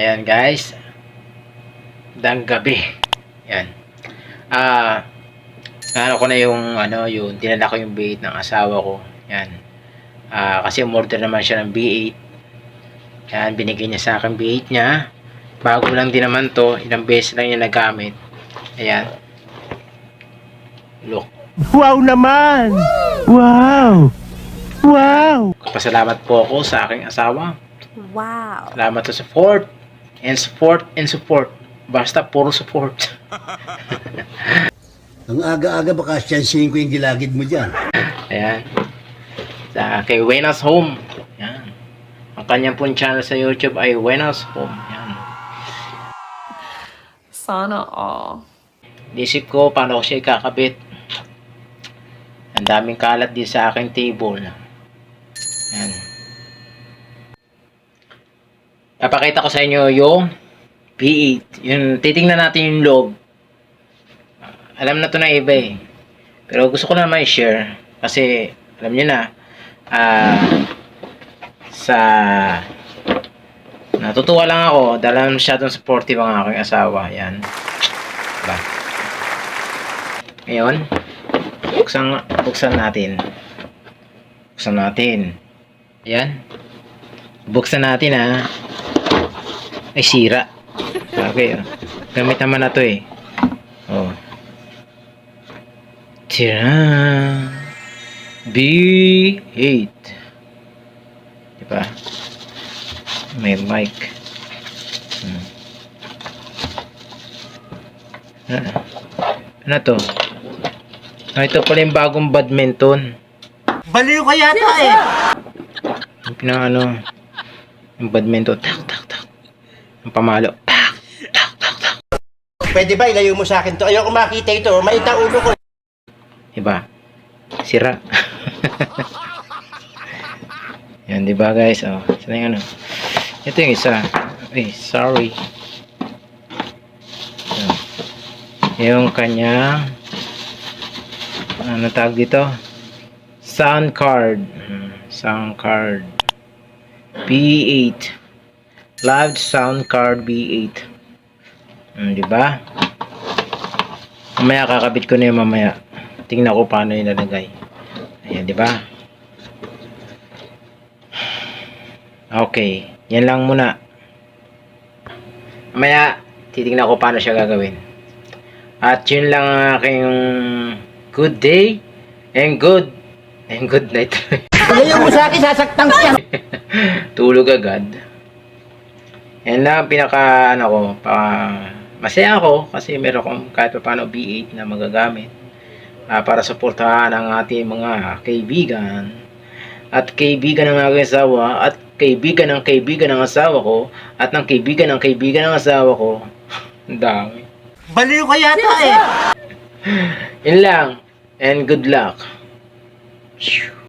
Ayan guys. Dang gabi. Ayan. Ah, ano ko na yung ano, yung dinala ko yung B8 ng asawa ko. Ayan. Ah, kasi umorder naman siya ng B8. Ayan, binigay niya sa akin B8 niya. Bago lang din naman to, ilang beses lang niya nagamit. Ayan. Look. Wow naman! Wow! Wow! Pasalamat po ako sa aking asawa. Wow. Salamat sa support. And support and support. Basta puro support. Ang aga-aga baka siyansihin ko yung gilagid mo dyan. Ayan. Sa kay Wena's Home. Ayan. Ang kanyang pong channel sa YouTube ay Wena's Home. Ayan. Sana all. Nisip ko paano ko siya ikakabit. Ang daming kalat din sa aking table. Ayan. Papakita ko sa inyo yung P8. Yung titingnan natin yung loob. Alam na to ng iba eh. Pero gusto ko naman i-share. Kasi alam niyo na ah sa natutuwa lang ako dahil masyadong supportive ang aking asawa. Yan. Diba? Ngayon, buksan, buksan natin. Buksan natin. Ayan. Buksan natin ha. Ay, sira. Okay, oh. Gamit naman na to eh. Oh. Tira. B8. Diba? May mic. Hmm. Ano? Ano to? Ah, ito pala yung bagong badminton. Baliw ka yata eh! Yung pinang ano, yung badminton. Tak, pamalo. Pwede ba ilayo mo sa akin to? Ayoko makita ito. Maita ulo ko. Diba? Sira. Yan, diba guys? Oh, saan yung ano? Ito yung isa. Ay, sorry. Yan. Yung kanyang ano tawag dito? Sound card. Hmm, Sound card. B8. Live sound card B8. Hmm, di ba? Mamaya kakabit ko na yung mamaya. Tingnan ko paano yung nalagay. Ayan, di ba? Okay. Yan lang muna. Mamaya, titingnan ko paano siya gagawin. At yun lang ang aking good day and good and good night. Ilayo mo sa akin, sasaktan ko yan. Tulog agad. Yan lang ang pinaka ano ko, pa, masaya ako kasi meron akong kahit pa paano B8 na magagamit ah, para suportahan ang ating mga kaibigan at kaibigan ng aking asawa at kaibigan ng kaibigan ng asawa ko at ng kaibigan ng kaibigan ng asawa ko. Ang dami. Baliw ka yata eh! Yun lang. And good luck. Phew.